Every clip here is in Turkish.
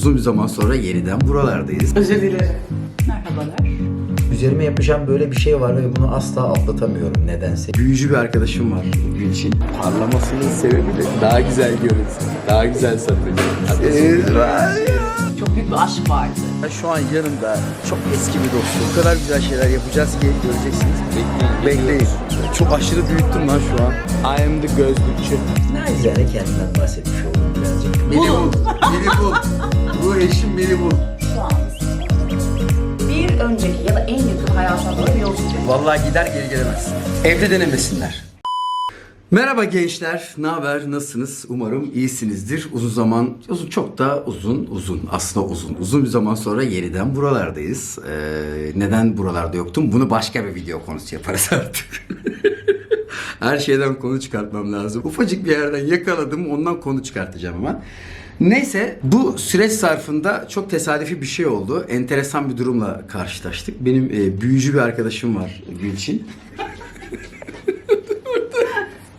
Uzun bir zaman sonra yeniden buralardayız. Özür dilerim. Merhabalar. Üzerime yapacağım böyle bir şey var ve bunu asla atlatamıyorum nedense. Büyücü bir arkadaşım var Gülçin. Parlamasının sebebi de daha güzel görünsün. Daha güzel satacak. Çok büyük bir aşk vardı. Şu an yanımda çok eski bir dostum. O kadar güzel şeyler yapacağız ki göreceksiniz. Bekleyin. Bekleyin. Çok aşırı büyüttüm lan şu an. I am the gözlükçü. Naizane kendimden bahsetmiş oldum birazcık. Beni bul. Beni bul. Bu eşim beni bul. Şu an bir önceki ya da en yakın hayatına doğru bir yolculuk. Vallahi gider geri gelemezsin. Evde denemesinler. Merhaba gençler, ne haber, nasılsınız? Umarım iyisinizdir. Uzun zaman, uzun çok da uzun, uzun, aslında uzun, uzun bir zaman sonra yeniden buralardayız. Ee, neden buralarda yoktum? Bunu başka bir video konusu yaparız artık. Her şeyden konu çıkartmam lazım. Ufacık bir yerden yakaladım, ondan konu çıkartacağım hemen. Neyse bu süreç zarfında çok tesadüfi bir şey oldu. Enteresan bir durumla karşılaştık. Benim e, büyücü bir arkadaşım var Gülçin.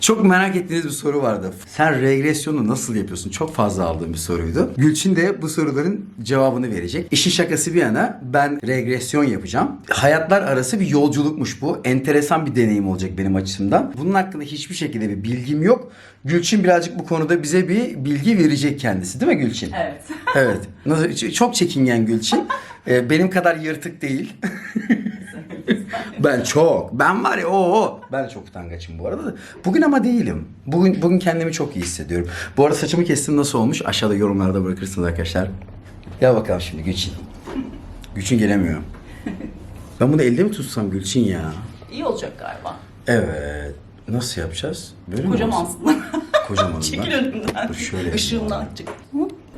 Çok merak ettiğiniz bir soru vardı. Sen regresyonu nasıl yapıyorsun? Çok fazla aldığım bir soruydu. Gülçin de bu soruların cevabını verecek. İşin şakası bir yana ben regresyon yapacağım. Hayatlar arası bir yolculukmuş bu. Enteresan bir deneyim olacak benim açımdan. Bunun hakkında hiçbir şekilde bir bilgim yok. Gülçin birazcık bu konuda bize bir bilgi verecek kendisi değil mi Gülçin? Evet. Evet. Çok çekingen Gülçin. Ee, benim kadar yırtık değil. ben çok. Ben var ya o Ben çok utangaçım bu arada. da. Bugün ama değilim. Bugün bugün kendimi çok iyi hissediyorum. Bu arada saçımı kestim nasıl olmuş? Aşağıda yorumlarda bırakırsınız arkadaşlar. Gel bakalım şimdi Gülçin. Gülçin gelemiyor. Ben bunu elde mi tutsam Gülçin ya? İyi olacak galiba. Evet. Nasıl yapacağız? Böyle olsun? Kocamansın. Kocaman. Çekil önümden. Dur şöyle. Işığımdan çık.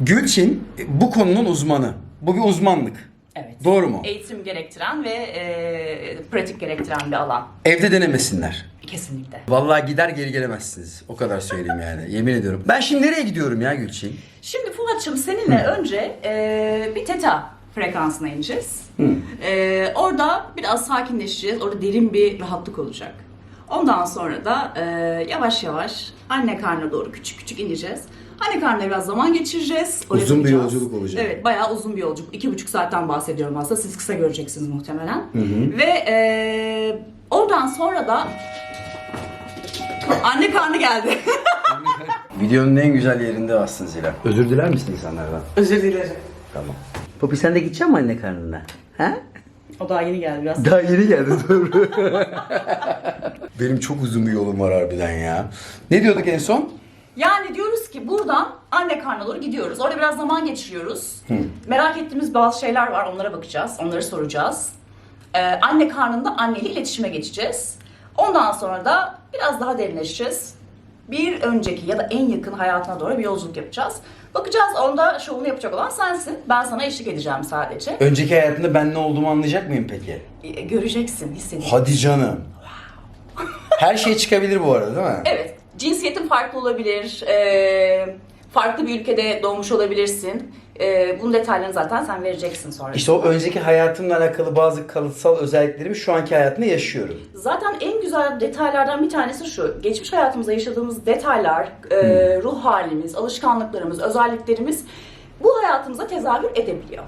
Gülçin bu konunun uzmanı. Bu bir uzmanlık. Evet. Doğru mu? Eğitim gerektiren ve e, pratik gerektiren bir alan. Evde denemesinler. Kesinlikle. Vallahi gider geri gelemezsiniz. O kadar söyleyeyim yani. Yemin ediyorum. Ben şimdi nereye gidiyorum ya Gülçin? Şimdi Fuat'cığım seninle önce e, bir teta frekansına ineceğiz. E, orada biraz sakinleşeceğiz. Orada derin bir rahatlık olacak. Ondan sonra da e, yavaş yavaş anne karnına doğru küçük küçük ineceğiz. Anne karnına biraz zaman geçireceğiz. Oraya Uzun bir bakacağız. yolculuk olacak. Evet bayağı uzun bir yolculuk. İki buçuk saatten bahsediyorum aslında. Siz kısa göreceksiniz muhtemelen. Ve e, oradan sonra da anne karnı geldi. Videonun en güzel yerinde aslında Zila. Özür diler misin insanlardan? Özür dilerim. Tamam. Popi sen de gidecek misin anne karnına? Ha? O daha yeni geldi biraz. Daha yeni geldin doğru. Benim çok uzun bir yolum var harbiden ya. Ne diyorduk en son? Yani diyoruz ki buradan anne karnına doğru gidiyoruz. Orada biraz zaman geçiriyoruz. Merak ettiğimiz bazı şeyler var. Onlara bakacağız. Onları soracağız. Ee, anne karnında anneyle iletişime geçeceğiz. Ondan sonra da biraz daha derinleşeceğiz. Bir önceki ya da en yakın hayatına doğru bir yolculuk yapacağız. Bakacağız onda şovunu yapacak olan sensin. Ben sana eşlik edeceğim sadece. Önceki hayatında ben ne olduğumu anlayacak mıyım peki? Ee, Göreceksin, hissedeceksin. Hadi canım. Her şey çıkabilir bu arada değil mi? Evet. Cinsiyetin farklı olabilir. ee, farklı bir ülkede doğmuş olabilirsin. Ee, bunun detaylarını zaten sen vereceksin sonra. İşte o önceki hayatımla alakalı bazı kalıtsal özelliklerimi şu anki hayatımda yaşıyorum. Zaten en güzel detaylardan bir tanesi şu. Geçmiş hayatımızda yaşadığımız detaylar, e, ruh halimiz, alışkanlıklarımız, özelliklerimiz bu hayatımıza tezahür edebiliyor.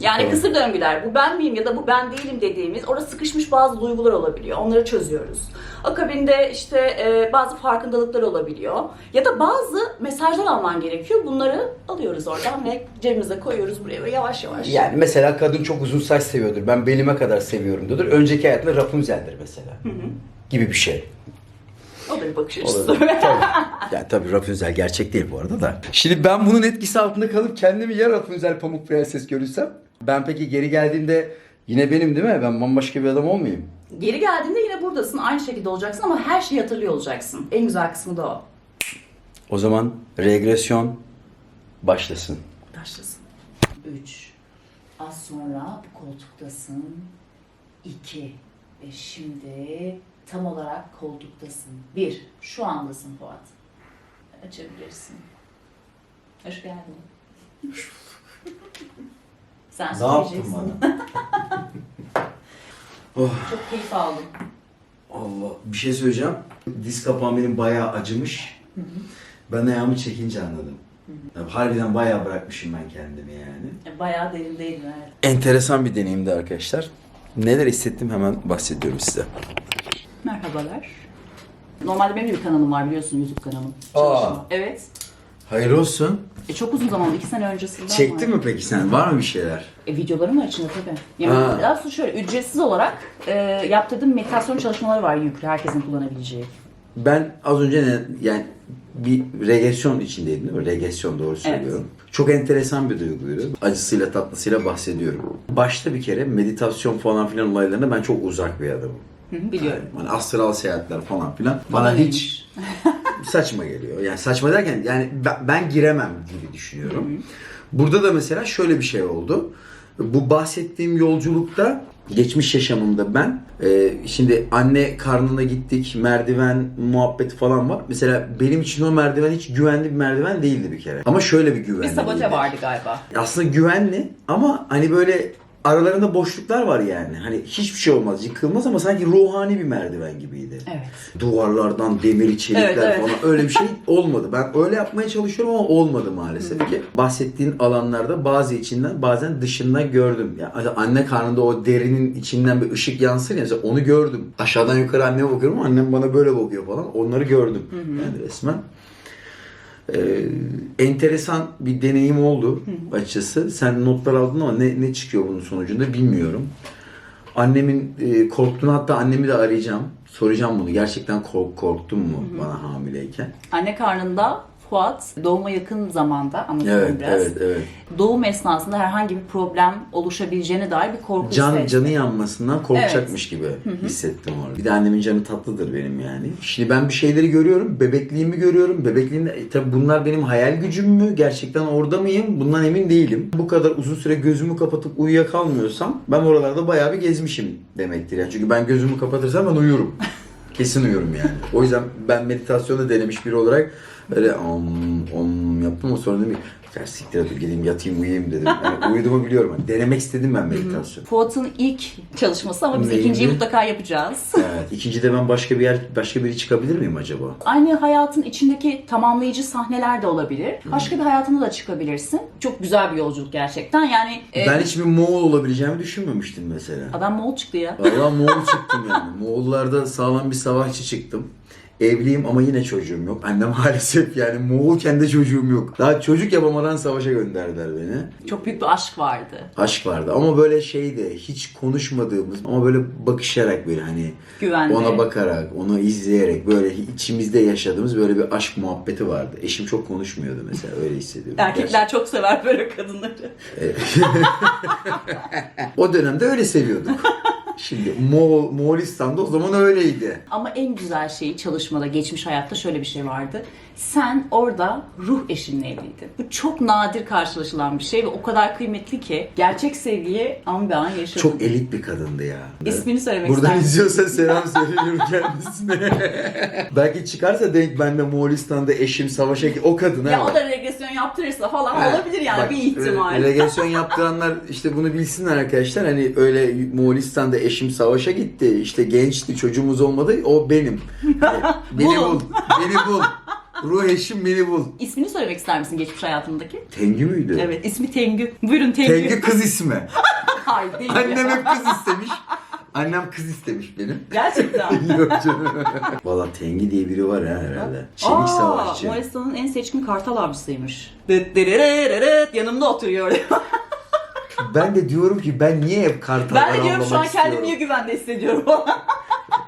Yani Doğru. kısır döngüler, bu ben miyim ya da bu ben değilim dediğimiz, orada sıkışmış bazı duygular olabiliyor. Onları çözüyoruz. Akabinde işte e, bazı farkındalıklar olabiliyor. Ya da bazı mesajlar alman gerekiyor. Bunları alıyoruz oradan ve cebimize koyuyoruz buraya ve yavaş yavaş. Yani mesela kadın çok uzun saç seviyordur. Ben belime kadar seviyorum diyordur. Önceki hayatında Rapunzel'dir mesela. Gibi bir şey. O da bir bakış açısı. Tabii. Yani tabii Rapunzel gerçek değil bu arada da. Şimdi ben bunun etkisi altında kalıp kendimi ya Rapunzel Pamuk Prenses görürsem. Ben peki geri geldiğimde yine benim değil mi? Ben bambaşka bir adam olmayayım. Geri geldiğinde yine buradasın. Aynı şekilde olacaksın ama her şeyi hatırlıyor olacaksın. En güzel kısmı da o. O zaman regresyon başlasın. Başlasın. 3. Az sonra bu koltuktasın. 2. Ve şimdi tam olarak koltuktasın. 1. Şu andasın Fuat. Açabilirsin. Hoş geldin. Sen Ne yaptın söyleyeceksin. bana? Çok keyif aldım. Allah bir şey söyleyeceğim. Diz kapağım benim bayağı acımış. Ben ayağımı çekince anladım. Harbiden bayağı bırakmışım ben kendimi yani. E, Bayağı derindeydim evet. Enteresan bir deneyimdi arkadaşlar. Neler hissettim hemen bahsediyorum size. Merhabalar. Normalde benim de bir kanalım var biliyorsun YouTube kanalım. Aa. Çalışma. Evet. Hayırlı olsun. E, çok uzun zaman, iki sene öncesinden Çekti var. mi peki sen? Var mı bir şeyler? E, videolarım var içinde tabii. Yani Ha. aslında şöyle ücretsiz olarak e, yaptırdığım meditasyon çalışmaları var yüklü herkesin kullanabileceği. Ben az önce ne, yani bir regresyon içindeydim değil mi? Regresyon doğru söylüyorum. Çok enteresan bir duyguydu. Acısıyla tatlısıyla bahsediyorum. Başta bir kere meditasyon falan filan olaylarında ben çok uzak bir adamım. Hı biliyorum. Hani astral seyahatler falan filan Bana hiç saçma geliyor. Yani saçma derken yani ben, giremem gibi düşünüyorum. Burada da mesela şöyle bir şey oldu. Bu bahsettiğim yolculukta geçmiş yaşamımda ben e, şimdi anne karnına gittik merdiven muhabbeti falan var. Mesela benim için o merdiven hiç güvenli bir merdiven değildi bir kere. Ama şöyle bir güvenli Bir sabote değildi. vardı galiba. Aslında güvenli ama hani böyle aralarında boşluklar var yani. Hani hiçbir şey olmaz, yıkılmaz ama sanki ruhani bir merdiven gibiydi. Evet. Duvarlardan demir çelikler Evet, evet. falan öyle bir şey olmadı. Ben öyle yapmaya çalışıyorum ama olmadı maalesef ki. Bahsettiğin alanlarda bazı içinden bazen dışından gördüm. Ya yani anne karnında o derinin içinden bir ışık yansır ya mesela onu gördüm. Aşağıdan yukarı anneme bakıyorum annem bana böyle bakıyor falan. Onları gördüm yani resmen. Ee, enteresan bir deneyim oldu açıkçası. Sen notlar aldın ama ne, ne çıkıyor bunun sonucunda bilmiyorum. Annemin e, korktuğunu hatta annemi de arayacağım. Soracağım bunu. Gerçekten kork, korktun mu bana hamileyken? Anne karnında Fuat doğuma yakın zamanda anlatıyorum Evet, biraz. evet, evet. Doğum esnasında herhangi bir problem oluşabileceğine dair bir korku Can, hissetti. canı yanmasından korkacakmış gibi hissettim orada. Bir de annemin canı tatlıdır benim yani. Şimdi ben bir şeyleri görüyorum. Bebekliğimi görüyorum. Bebekliğimde e, tabii bunlar benim hayal gücüm mü? Gerçekten orada mıyım? Bundan emin değilim. Bu kadar uzun süre gözümü kapatıp uyuyakalmıyorsam ben oralarda bayağı bir gezmişim demektir. Yani. Çünkü ben gözümü kapatırsam ben uyurum. Kesin uyurum yani. O yüzden ben meditasyonu denemiş biri olarak böyle om om yaptım ama sonra dedim ki "Ya siktir hadi gideyim yatayım uyuyayım dedim. Yani uyuduğumu biliyorum. Yani denemek istedim ben meditasyonu. Fuat'ın ilk çalışması ama biz Neydi? ikinciyi mutlaka yapacağız. Evet. İkincide ben başka bir yer, başka biri çıkabilir miyim acaba? Aynı hayatın içindeki tamamlayıcı sahneler de olabilir. Başka bir hayatına da çıkabilirsin. Çok güzel bir yolculuk gerçekten. Yani e, Ben hiç bir Moğol olabileceğimi düşünmemiştim mesela. adam Moğol çıktı ya. Valla Moğol çıktım yani. Moğollarda sağlam bir savaşçı çıktım. Evliyim ama yine çocuğum yok. Annem maalesef yani Moğolken de çocuğum yok. Daha çocuk yapamadan savaşa gönderdiler beni. Çok büyük bir aşk vardı. Aşk vardı ama böyle şeydi hiç konuşmadığımız ama böyle bakışarak böyle hani Güvenli. ona bakarak, onu izleyerek böyle içimizde yaşadığımız böyle bir aşk muhabbeti vardı. Eşim çok konuşmuyordu mesela öyle hissediyorum. Erkekler çok sever böyle kadınları. O dönemde öyle seviyorduk. Şimdi Mo Moğolistan'da o zaman öyleydi. Ama en güzel şeyi çalışmada, geçmiş hayatta şöyle bir şey vardı. Sen orada ruh eşinle evliydin. Bu çok nadir karşılaşılan bir şey ve o kadar kıymetli ki gerçek sevgiyi an be an yaşadın. Çok elit bir kadındı ya. İsmini söylemek Buradan ister misin? izliyorsa selam söylüyorum kendisine. Belki çıkarsa denk ben de Moğolistan'da eşim savaşa o kadın ha. Ya o da regresyon yaptırırsa falan Evet. olabilir yani Bak, bir ihtimal. re- Regresyon yaptıranlar işte bunu bilsinler arkadaşlar. Hani öyle Moğolistan'da eşim savaşa gitti. işte gençti çocuğumuz olmadı. O benim. Beni Bulun. bul. Beni bul. Ruh eşim beni bul. İsmini söylemek ister misin geçmiş hayatındaki? Tengü müydü? Evet ismi Tengü. Buyurun Tengü. Tengü kız ismi. Hayır değil Annem ya. hep kız istemiş. Annem kız istemiş benim. Gerçekten. Yok canım. Valla Tengi diye biri var ha herhalde. Çelik Aa, savaşçı. Moğolistan'ın en seçkin kartal avcısıymış. Dıt dırırırırıt, yanımda oturuyor. Ben de diyorum ki ben niye hep kartal ben de diyorum şu an avlamak kendimi istiyorum? niye güvende hissediyorum.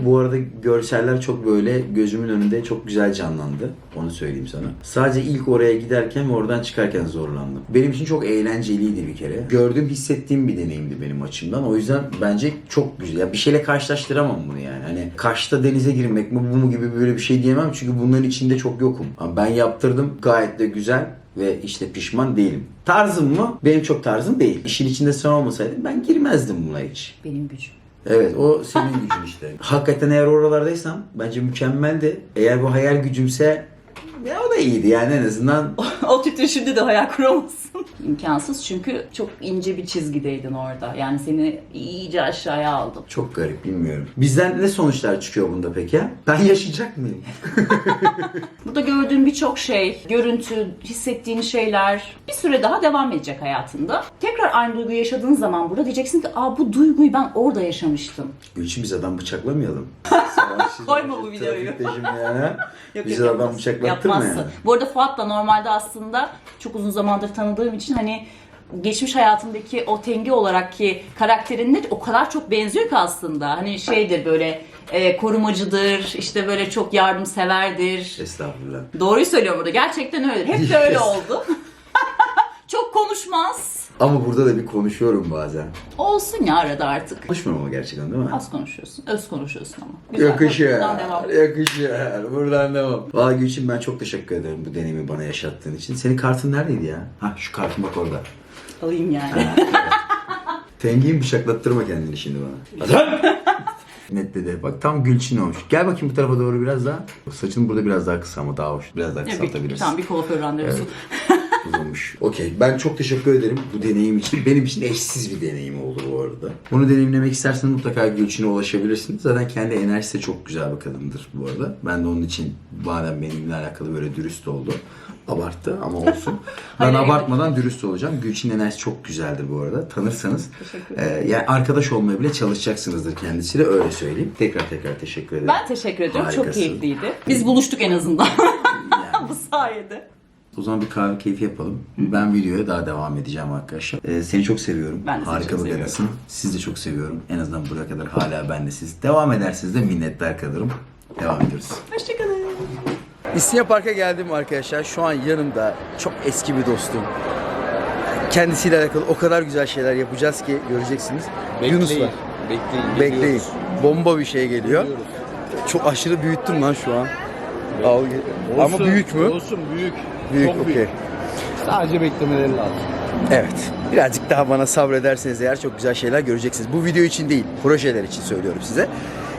Bu arada görseller çok böyle gözümün önünde çok güzel canlandı. Onu söyleyeyim sana. Sadece ilk oraya giderken ve oradan çıkarken zorlandım. Benim için çok eğlenceliydi bir kere. Gördüğüm, hissettiğim bir deneyimdi benim açımdan. O yüzden bence çok güzel. Ya bir şeyle karşılaştıramam bunu yani. Hani Kaş'ta denize girmek mi bu mu gibi böyle bir şey diyemem. Çünkü bunların içinde çok yokum. Ama ben yaptırdım. Gayet de güzel ve işte pişman değilim. Tarzım mı? Benim çok tarzım değil. İşin içinde sen olmasaydın ben girmezdim buna hiç. Benim gücüm. Evet o senin gücün işte. Hakikaten eğer oralardaysam bence mükemmeldi. Eğer bu hayal gücümse iyiydi yani en azından o titreşimde de hayal kuramazsın. İmkansız çünkü çok ince bir çizgideydin orada. Yani seni iyice aşağıya aldım. Çok garip bilmiyorum. Bizden ne sonuçlar çıkıyor bunda peki? Ben yaşayacak mıyım? Burada gördüğün birçok şey, görüntü, hissettiğin şeyler bir süre daha devam edecek hayatında. Tekrar aynı duyguyu yaşadığın zaman burada diyeceksin ki aa bu duyguyu ben orada yaşamıştım. Gülçin biz adam bıçaklamayalım. Koyma bu videoyu. Trafikte şimdi yani. Yok, Bizi yok, adam yapmaz. bıçaklattır mı Yapmazsın. yani? Bu arada Fuat'la normalde aslında çok uzun zamandır tanıdığım için hani geçmiş hayatımdaki o Tengi olarak ki karakterinle o kadar çok benziyor ki aslında. Hani şeydir böyle e, korumacıdır, işte böyle çok yardımseverdir. Estağfurullah. Doğruyu söylüyorum burada. Gerçekten öyledir. Hep de öyle oldu. çok konuşmaz. Ama burada da bir konuşuyorum bazen. Olsun ya arada artık. Konuşmuyorum ama gerçekten değil mi? Az konuşuyorsun. Öz konuşuyorsun ama. Güzel. Yakışıyor. Buradan devam. Yakışıyor. Buradan devam. Valla Gülçin ben çok teşekkür ederim bu deneyimi bana yaşattığın için. Senin kartın neredeydi ya? Ha şu kartın bak orada. Alayım yani. Tengi'yi bıçaklattırma kendini şimdi bana. Net dedi. Bak tam Gülçin olmuş. Gel bakayım bu tarafa doğru biraz daha. Saçın burada biraz daha kısa ama daha hoş. Biraz daha bir, kısaltabilirsin. tamam bir kuaför randevusu. Uzunmuş. Okey. Ben çok teşekkür ederim bu deneyim için. Benim için eşsiz bir deneyim oldu bu arada. Bunu deneyimlemek isterseniz mutlaka Gülçin'e ulaşabilirsiniz. Zaten kendi enerjisi de çok güzel bir kadındır bu arada. Ben de onun için madem benimle alakalı böyle dürüst oldu. Abarttı ama olsun. ben abartmadan dürüst olacağım. Gülçin'in enerjisi çok güzeldir bu arada. Tanırsanız Teşekkür e, yani arkadaş olmaya bile çalışacaksınızdır kendisiyle öyle söyleyeyim. Tekrar tekrar teşekkür ederim. Ben teşekkür. Çok Harikasın. keyifliydi. Biz buluştuk en azından. Bu sayede. O zaman bir kahve keyfi yapalım. Ben videoya daha devam edeceğim arkadaşlar. Ee, seni çok seviyorum. Ben de seni Harika çok bir seviyorum. kadınsın. Sizi de çok seviyorum. En azından buraya kadar hala ben de siz. Devam ederseniz de minnettar kalırım. Devam ediyoruz. Hoşçakalın. İstinye Park'a geldim arkadaşlar. Şu an yanımda çok eski bir dostum. Kendisiyle alakalı o kadar güzel şeyler yapacağız ki göreceksiniz. Yunus var. Bekleyin. Bekleyin. Bomba bir şey geliyor. Çok aşırı büyüttüm lan şu an. Al, ama büyük mü? Olsun büyük. Büyük, Çok okey. büyük. Sadece beklemeleri lazım. Evet. Birazcık daha bana sabrederseniz eğer çok güzel şeyler göreceksiniz. Bu video için değil, projeler için söylüyorum size.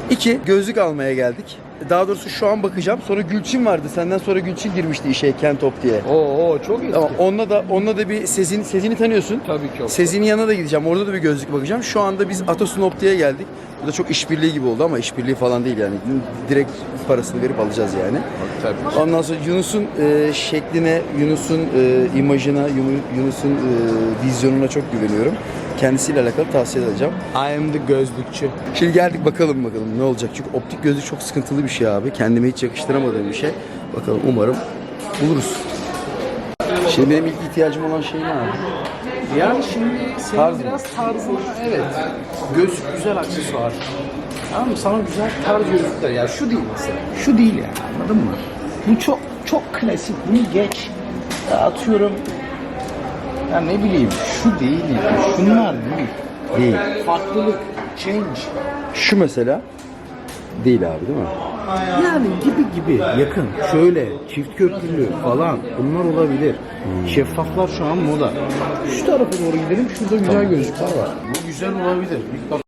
İki, gözlük almaya geldik. Daha doğrusu şu an bakacağım. Sonra Gülçin vardı. Senden sonra Gülçin girmişti işe Kentop diye. Oo, oo çok eski. Tamam, onunla da onunla da bir Sezin Sezin'i tanıyorsun. Tabii ki. Sezin'in yanına da gideceğim. Orada da bir gözlük bakacağım. Şu anda biz Atasun Optik'e geldik. Bu da çok işbirliği gibi oldu ama işbirliği falan değil yani. Direkt parasını verip alacağız yani. Tabii. Ondan sonra Yunus'un e, şekline, Yunus'un e, imajına, Yunu- Yunus'un e, vizyonuna çok güveniyorum. Kendisiyle alakalı tavsiye edeceğim. I am the gözlükçü. Şimdi geldik bakalım bakalım ne olacak. Çünkü optik gözlük çok sıkıntılı bir şey abi. Kendime hiç yakıştıramadığım bir şey. Bakalım umarım buluruz. Şimdi benim ilk ihtiyacım olan şey ne abi? Yani şimdi senin Tarz mı? biraz tarzına evet. Gözlük güzel aksesuar. Tamam mı? Sana güzel tarz gözlükler. Ya şu değil mesela. Şu değil yani anladın mı? Bu çok çok klasik. Bunu geç. Ya atıyorum ya ne bileyim şu değil yani. Şunlar değil. Değil. Farklılık. Change. Şu mesela değil abi değil mi? Yani gibi gibi yakın. Şöyle çift köprülü falan bunlar olabilir. Şeffaflar şu an moda. Şu tarafa doğru gidelim. Şurada güzel gözlükler var. Bu güzel olabilir. Bir bak.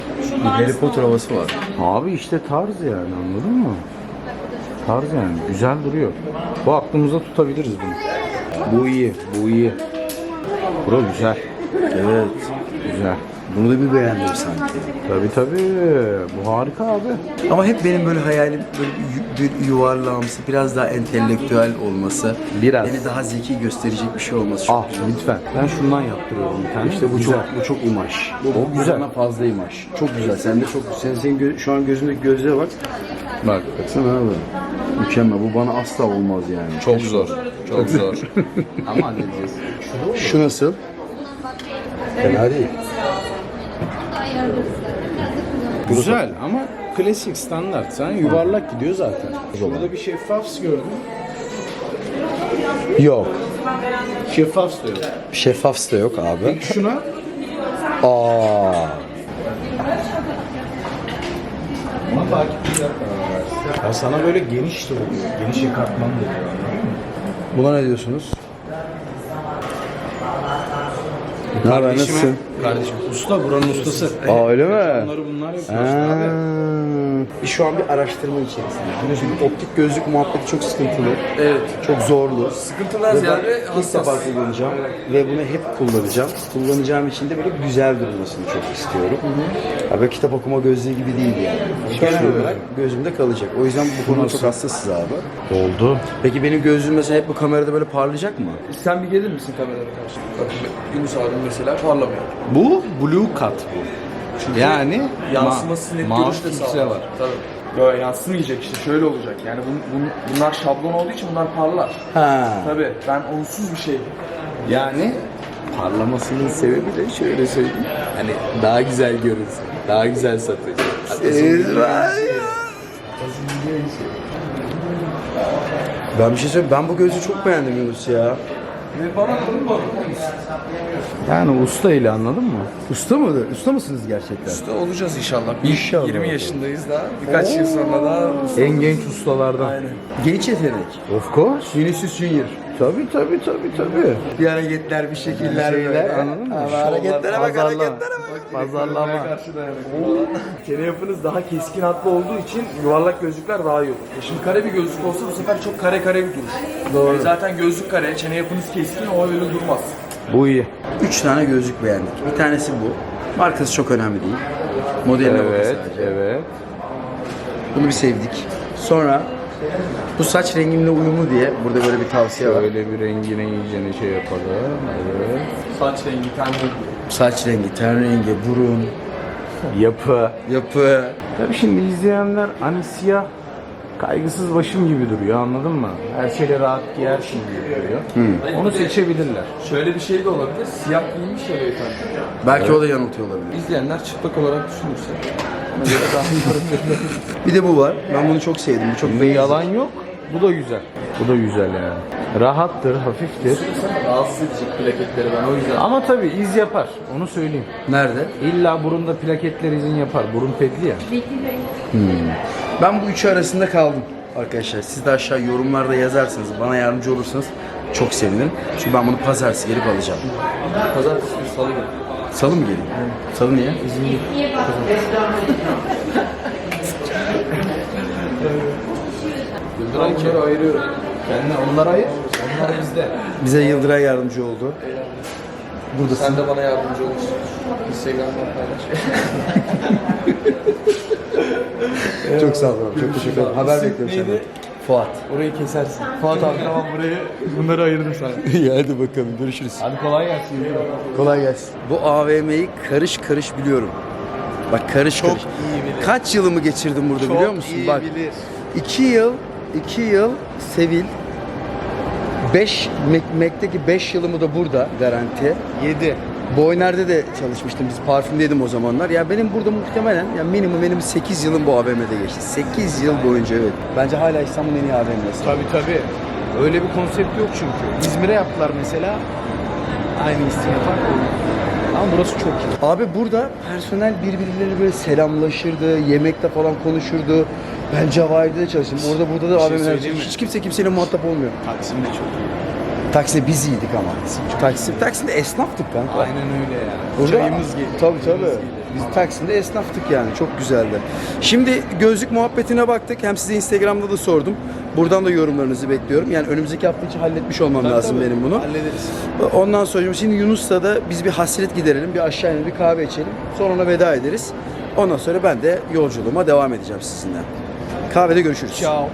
Harry Potter havası var. Abi işte tarz yani anladın mı? Tarz yani güzel duruyor. Bu aklımızda tutabiliriz bunu. Bu iyi, bu iyi. Bura güzel. Evet. Güzel. Bunu da bir beğendim sanki. Tabii tabii. Bu harika abi. Ama hep benim böyle hayalim böyle bir, yu- bir yuvarlağımsı, biraz daha entelektüel olması. Biraz. Beni daha zeki gösterecek bir şey olması çok Ah güzel. lütfen. Ben şundan yaptırıyorum bir tane. İşte bu güzel. çok bu çok imaj. Bu, O bu güzel. bana fazla imaj. Çok güzel. Sen de çok sen senin gö- şu an gözündeki gözlüğe bak. Bak. Baksana abi. Mükemmel. Bu bana asla olmaz yani. Çok zor. Çok zor. Ama halledeceğiz. Şu nasıl? Fena değil. Güzel ama klasik standart. Sen yuvarlak gidiyor zaten. Şurada bir şeffaf gördüm. Yok. Şeffaf diyor. Şeffaf da yok abi. Şuna Aa. Ama takipçiler karar versin. Ya sana böyle geniş de oluyor. Geniş ekartman da mı? Buna ne diyorsunuz? Ne haber Kardeşime- nasılsın? Kardeşim usta buranın ustası. Aa öyle mi? Onları bunlar yapıyor abi. Şu an bir araştırma içerisinde. Bu optik gözlük muhabbeti çok sıkıntılı. Evet. Çok zorlu. Sıkıntılar Ve ziyade ben ilk hassas. defa kullanacağım ve bunu hep kullanacağım. Kullanacağım için de böyle güzel durmasını çok istiyorum. Ha böyle kitap okuma gözlüğü gibi değil yani. Genel olarak gözümde kalacak. O yüzden bu konuda çok hassasız abi. Oldu. Peki benim gözlüğüm mesela hep bu kamerada böyle parlayacak mı? Sen bir gelir misin kameraya karşı? Bak Yunus abim mesela parlamıyor. Bu blue cut bu. Yani Yansıması net görüş de sağlar. var. Tabii. Böyle yansımayacak işte şöyle olacak. Yani bun, bun- bunlar şablon olduğu için bunlar parlar. Ha. Tabii ben onsuz bir şey. Yani parlamasının sebebi de şöyle söyleyeyim. Hani daha güzel görünsün. Daha güzel satacak. Ben bir şey söyleyeyim. Ben bu gözlüğü çok beğendim Yunus ya. Ve bana bunu. Yani usta ile anladın mı? Usta mıdır? Usta mısınız gerçekten? Usta olacağız inşallah. Bir İnşallah. 20 yaşındayız daha. Birkaç yıl sonra daha En genç ustalardan. Aynen. Genç yetenek. Of course. Vinicius Junior. Tabii tabii tabii tabii. Bir hareketler, bir şekiller Şeyler, böyle. anladın mı? Ama hareketlere bak, pazarlama. hareketlere bak. Pazarlama. Çene yapınız daha keskin hatlı olduğu için yuvarlak gözlükler daha iyi olur. E şimdi kare bir gözlük olsa bu sefer çok kare kare bir duruş. Doğru. zaten gözlük kare, çene yapınız keskin o öyle durmaz. Bu iyi. Üç tane gözlük beğendik. Bir tanesi bu. Markası çok önemli değil. Modeline bakın Evet, sadece. evet. Bunu bir sevdik. Sonra bu saç rengimle uyumlu diye burada böyle bir tavsiye var. Böyle bir rengine iyicene şey yapalım. Evet. Saç rengi, ten rengi. Saç rengi, ten rengi, burun, Yapı. yapı. Tabii şimdi izleyenler hani siyah kaygısız başım gibi duruyor anladın mı? Her şeyle rahat giyersin gibi duruyor. Onu seçebilirler. Şöyle bir şey de olabilir. Siyah giymiş ya beyefendi. Belki o da yanıltıyor olabilir. İzleyenler çıplak olarak düşünürse. Ona göre daha Bir de bu var. Ben bunu çok sevdim. Bu çok Bunda yalan yok. Bu da güzel. Bu da güzel yani. Rahattır, hafiftir. rahatsız edecek plaketleri ben o yüzden. Ama tabii iz yapar. Onu söyleyeyim. Nerede? İlla burunda plaketler izin yapar. Burun pedli ya. Ben bu üçü arasında kaldım arkadaşlar. Siz de aşağı yorumlarda yazarsanız, bana yardımcı olursanız çok sevinirim. Çünkü ben bunu pazartesi gelip alacağım. Pazartesi günü salı günü. Salı mı geleyim? Salı niye? Onları ayırıyorum. Kendine onlar ayır. Onlar bizde. Bize Yıldıray yardımcı oldu. Sen de bana yardımcı olursun. Instagram'dan paylaş. Çok sağ olun. Çok teşekkür ederim. Haber bekliyorum senden. Neydi? Fuat. Orayı kesersin. Fuat abi tamam burayı bunları ayırdım sana. İyi hadi bakalım görüşürüz. Hadi kolay gelsin. Kolay gelsin. Bu AVM'yi karış karış biliyorum. Bak karış karış. iyi bilir. Kaç yılımı geçirdim burada biliyor musun? Bak bilir. iki yıl, iki yıl Sevil. Beş, Mac- Mac'teki 5 yılımı da burada garanti. 7. Boyner'de de çalışmıştım. Biz parfümdeydim o zamanlar. Ya benim burada muhtemelen ya minimum benim 8 yılım bu AVM'de geçti. 8 yıl boyunca evet. Bence hala İstanbul'un en iyi AVM'si. Tabii tabii. Öyle bir konsept yok çünkü. İzmir'e yaptılar mesela. Aynı isim yapan. Ama burası çok iyi. Abi burada personel birbirleriyle böyle selamlaşırdı, yemekte falan konuşurdu. Ben Cevahir'de de çalıştım. Orada burada da AVM'ler söyleyeyim mi? hiç kimse kimseyle muhatap olmuyor. Taksim de çok iyi. Taksim'de biz iyiydik ama. Taksim, Taksim'de esnaftık kanka. Aynen öyle yani. Burada- Çayımız geliyor. Tabii tabii. Biz Taksim'de esnaftık yani. Çok güzeldi. Şimdi gözlük muhabbetine baktık. Hem size Instagram'da da sordum. Buradan da yorumlarınızı bekliyorum. Yani önümüzdeki hafta içi halletmiş olmam lazım tabii. benim bunu. Hallederiz. Ondan sonra şimdi Yunus'la da biz bir hasret giderelim. Bir aşağı inelim, bir kahve içelim. Sonra ona veda ederiz. Ondan sonra ben de yolculuğuma devam edeceğim sizinle. Kahvede görüşürüz. Ciao.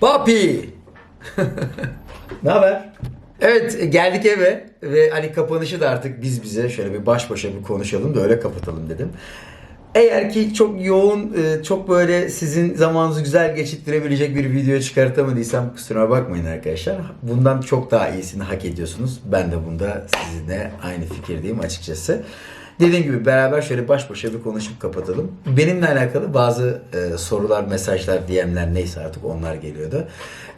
Papi! Ne haber? Evet geldik eve ve hani kapanışı da artık biz bize şöyle bir baş başa bir konuşalım da öyle kapatalım dedim. Eğer ki çok yoğun, e, çok böyle sizin zamanınızı güzel geçirtirebilecek bir video çıkartamadıysam kusura bakmayın arkadaşlar. Bundan çok daha iyisini hak ediyorsunuz. Ben de bunda sizinle aynı fikirdeyim açıkçası. Dediğim gibi beraber şöyle baş başa bir konuşup kapatalım. Benimle alakalı bazı e, sorular, mesajlar, DM'ler neyse artık onlar geliyordu.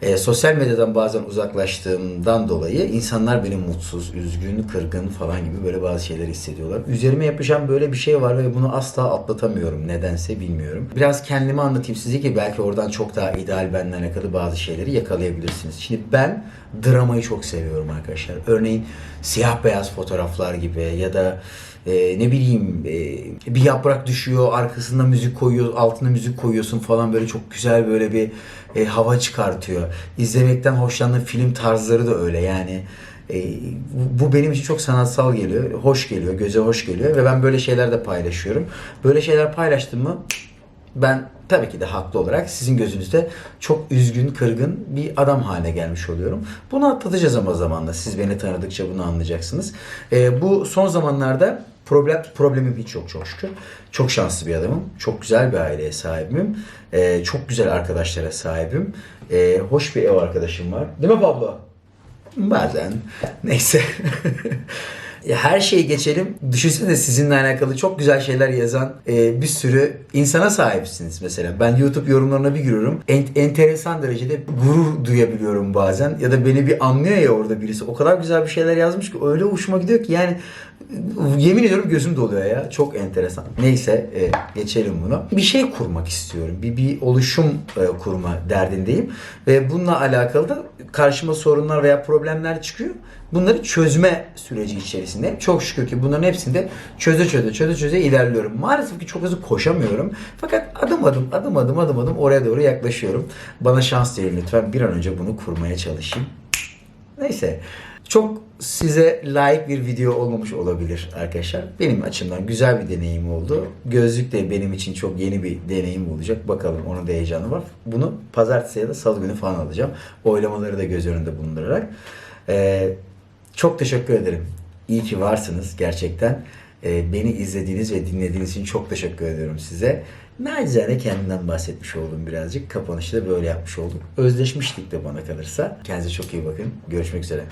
E, sosyal medyadan bazen uzaklaştığımdan dolayı insanlar beni mutsuz, üzgün, kırgın falan gibi böyle bazı şeyler hissediyorlar. Üzerime yapacağım böyle bir şey var ve bunu asla atlatamıyorum. Nedense bilmiyorum. Biraz kendimi anlatayım size ki belki oradan çok daha ideal benimle alakalı bazı şeyleri yakalayabilirsiniz. Şimdi ben dramayı çok seviyorum arkadaşlar. Örneğin siyah beyaz fotoğraflar gibi ya da e, ne bileyim e, bir yaprak düşüyor arkasında müzik koyuyor altına müzik koyuyorsun falan böyle çok güzel böyle bir e, hava çıkartıyor. İzlemekten hoşlandığım film tarzları da öyle yani. E, bu- benim için çok sanatsal geliyor, hoş geliyor, göze hoş geliyor ve ben böyle şeyler de paylaşıyorum. Böyle şeyler paylaştım mı ben tabii ki de haklı olarak sizin gözünüzde çok üzgün, kırgın bir adam haline gelmiş oluyorum. Bunu atlatacağız ama zamanla. Siz beni tanıdıkça bunu anlayacaksınız. Ee, bu son zamanlarda problem problemim hiç yok çok şükür. Çok şanslı bir adamım. Çok güzel bir aileye sahibim. Ee, çok güzel arkadaşlara sahibim. Ee, hoş bir ev arkadaşım var. Değil mi Pablo? Bazen. Neyse. Her şeyi geçelim. Düşünsene sizinle alakalı çok güzel şeyler yazan e, bir sürü insana sahipsiniz mesela. Ben YouTube yorumlarına bir giriyorum. En- enteresan derecede gurur duyabiliyorum bazen. Ya da beni bir anlıyor ya orada birisi. O kadar güzel bir şeyler yazmış ki öyle hoşuma gidiyor ki yani yemin ediyorum gözüm doluyor ya. Çok enteresan. Neyse e, geçelim bunu. Bir şey kurmak istiyorum. Bir, bir oluşum e, kurma derdindeyim. Ve bununla alakalı da karşıma sorunlar veya problemler çıkıyor. Bunları çözme süreci içerisinde. Çok şükür ki bunların hepsinde çöze çöze çöze çöze ilerliyorum. Maalesef ki çok hızlı koşamıyorum. Fakat adım adım adım adım adım adım oraya doğru yaklaşıyorum. Bana şans verin lütfen. Bir an önce bunu kurmaya çalışayım. Neyse. Çok size layık bir video olmamış olabilir arkadaşlar. Benim açımdan güzel bir deneyim oldu. Gözlük de benim için çok yeni bir deneyim olacak. Bakalım onun da heyecanı var. Bunu pazartesi ya da salı günü falan alacağım. Oylamaları da göz önünde bulundurarak. Ee, çok teşekkür ederim. İyi ki varsınız gerçekten. Ee, beni izlediğiniz ve dinlediğiniz için çok teşekkür ediyorum size. Nacizane kendimden bahsetmiş oldum birazcık. Kapanışı da böyle yapmış olduk. Özleşmiştik de bana kalırsa. Kendinize çok iyi bakın. Görüşmek üzere.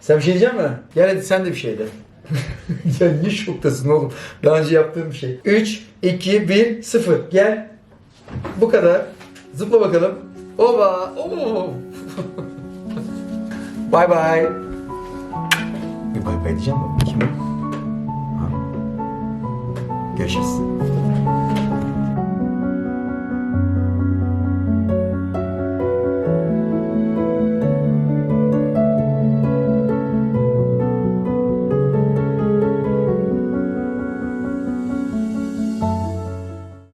Sen bir şey diyecek misin? Gel hadi sen de bir şey de. ya niye şoktasın oğlum? Daha önce yaptığım bir şey. 3, 2, 1, 0. Gel. Bu kadar. Zıpla bakalım. Oba. Oo. bye bye. Bir bay bay diyeceğim? Kim? Ha. Görüşürüz.